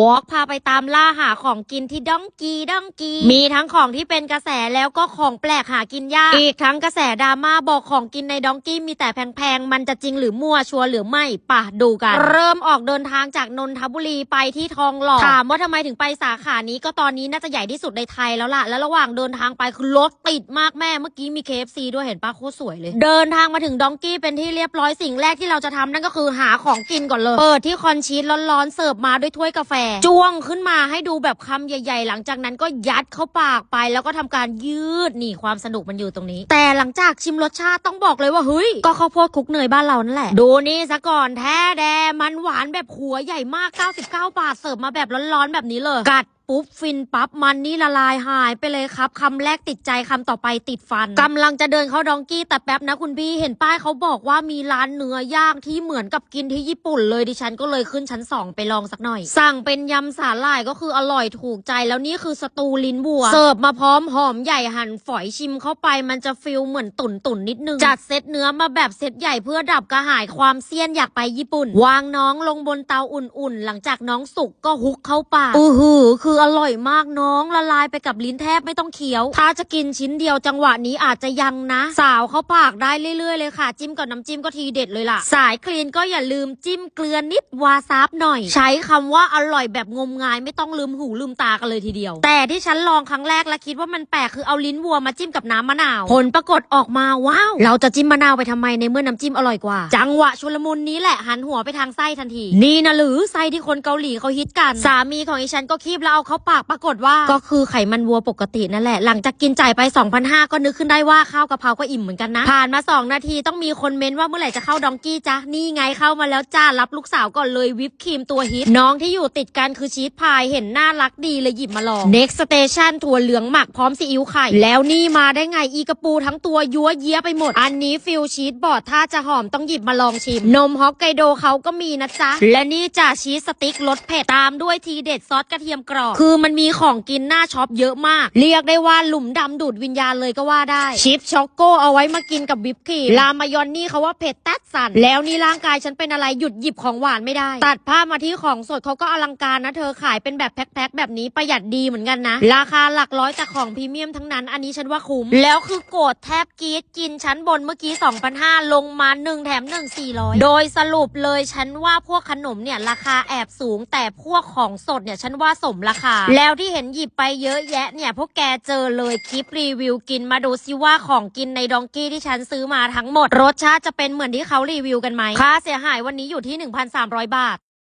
วอล์กพาไปตามล่าหาของกินที่ดองกีดองกี มีทั้งของที่เป็นกระแสแล้วก็ของแปลกหากินยาก อีกทั้งกระแสดราม่าบอกของกินในดองกี้มีแต่แพงๆ มันจะจริงหรือมั่วชัวร์หรือไม่ป่ะดูกัน เริ่มออกเดินทางจากนนทบุรีไปที่ทองหล่อถามว่าทำไมถึงไปสาขานี้ก็ตอนนี้น่าจะใหญ่ที่สุดในไทยแล้วล่ะ แล้วระหว่างเดินทางไปคือรถติดมากแม่เมื่อกี้มี KFC ด้วยเห็นปะโคตรสวยเลย เดินทางมาถึงดองกี้เป็นที่เรียบร้อยสิ่งแรกที่เราจะทำนั่นก็คือหาของกินก่อนเลย เปิดที่คอนชีสร้อนๆเสิร์ฟมาด้วยถ้วยกาแฟจ้วงขึ้นมาให้ดูแบบคำใหญ่ ๆ หลังจากนั้นก็ยัดเข้าปากไป แล้วก็ทำการยืดนี่ความสนุกมันอยู่ตรงนี้ แต่หลังจากชิมรสชาติต้องบอกเลยว่าเฮ้ยก็ข้าวโพดคลุกเนยบ้านเรานั่นแหละ ดูนี่ซะก่อนแท้แดมันหวานแบบหัวใหญ่มาก 99 บาทเสิร์ฟมาแบบร้อนๆแบบนี้เลยกัด ปุ๊บฟินปั๊บมันนี่ละลายหายไปเลยครับคำแรกติดใจคำต่อไปติดฟันกำลังจะเดินเข้าดองกี้แต่แป๊บนะคุณพี่เห็นป้ายเขาบอกว่ามีร้านเนื้อย่างที่เหมือนกับกินที่ญี่ปุ่นเลยดิฉันก็เลยขึ้นชั้น 2 ไปลองสักหน่อย สั่งเป็นยำสาหร่ายก็คืออร่อยถูกใจแล้วนี่คือสตูลิ้นวัว เสิร์ฟมาพร้อมหอมใหญ่หั่นฝอยชิมเข้าไปมันจะฟิลเหมือนตุ่นตุ่นนิดนึงจัดเซตเนื้อมาแบบเซตใหญ่เพื่อดับกระหายความเซียนอยากไปญี่ปุ่น วางน้องลงบนเตาอุ่นๆ หลังจากน้องสุกก็ฮุกเข้าปากอือหือคืออร่อยมากน้องละลายไปกับลิ้นแทบไม่ต้องเคี้ยว ถ้าจะกินชิ้นเดียวจังหวะนี้อาจจะยังนะ สาวเขาปากได้เรื่อยๆเลยค่ะ จิ้มกับน้ำจิ้มก็ทีเด็ดเลยล่ะ สายคลีนก็อย่าลืมจิ้มเกลือนิดวาซาบหน่อย ใช้คำว่าอร่อยแบบงมงายไม่ต้องลืมหูลืมตากันเลยทีเดียว แต่ที่ฉันลองครั้งแรกและคิดว่ามันแปลกคือเอาลิ้นวัวมาจิ้มกับน้ำมะนาว ผลปรากฏออกมาว้าวเราจะจิ้มมะนาวไปทำไมในเมื่อน้ำจิ้มอร่อยกว่า จังหวะชุลมุนนี้แหละหันหัวไปทางไส้ทันที นี่นะหรือไส้ที่คนเกาหลีเขาฮิตกัน สามีของอีฉันก็คีบแล้วเอาเข้าปากปรากฏว่า ก็คือไขมันวัวปกตินั่นแหละ หลังจากกินจ่ายไป2,500ก็นึกขึ้นได้ว่าข้าวกะเพราก็อิ่มเหมือนกันนะ ผ่านมา 2 นาทีต้องมีคนเม้นว่าเมื่อไหร่จะเข้าดองกี้จ้ะนี่ไงเข้ามาแล้วจ้ารับลูกสาวก่อนเลยวิปครีมตัวฮิตน้องที่อยู่ติดกันคือชีสพายเห็นน่ารักดีเลยหยิบมาลอง next station ถั่วเหลืองหมักพร้อมซีอิ๊วไข่แล้วนี่มาได้ไงอีกระปูทั้งตัวยัวเยี้ยไปหมด อันนี้ฟิลชีสบอร์ดถ้าจะหอมต้องหยิบมาลองชิม นมฮอกไกโดเขาก็มีนะจ๊ะและนี่จ้ะชีสสติ๊กรสเผ็ดตามด้วยทีเด็ดซอสกระเทียมกรอบคือมันมีของกินหน้าช็อปเยอะมาก เรียกได้ว่าหลุมดำดูดวิญญาณเลยก็ว่าได้ ชิปช็อกโกเอาไว้มากินกับวิปครีมรามายอนนี่เขาว่าเผ็ดแต๊ดสันแล้วนี่ร่างกายฉันเป็นอะไรหยุดหยิบของหวานไม่ได้ ตัดภาพมาที่ของสดเขาก็อลังการนะเธอขายเป็นแบบแพ็คๆแบบนี้ประหยัดดีเหมือนกันนะ ราคาหลักร้อยแต่ของพรีเมียมทั้งนั้น อันนี้ฉันว่าคุ้ม แล้วคือโกรธแทบกรีดกินชั้นบนเมื่อกี้2,500ลงมา 1 แถม 1 400 โดยสรุปเลยฉันว่าพวกขนมเนี่ยราคาแอบสูงแต่พวกของสดเนี่ยฉันว่าสมราคาแล้วที่เห็นหยิบไปเยอะแยะเนี่ยพวกแกเจอเลยคลิปรีวิวกินมาดูซิว่าของกินในดองกี้ที่ฉันซื้อมาทั้งหมด รสชาติจะเป็นเหมือนที่เขารีวิวกันไหมค่าเสียหายวันนี้อยู่ที่ 1,300 บาท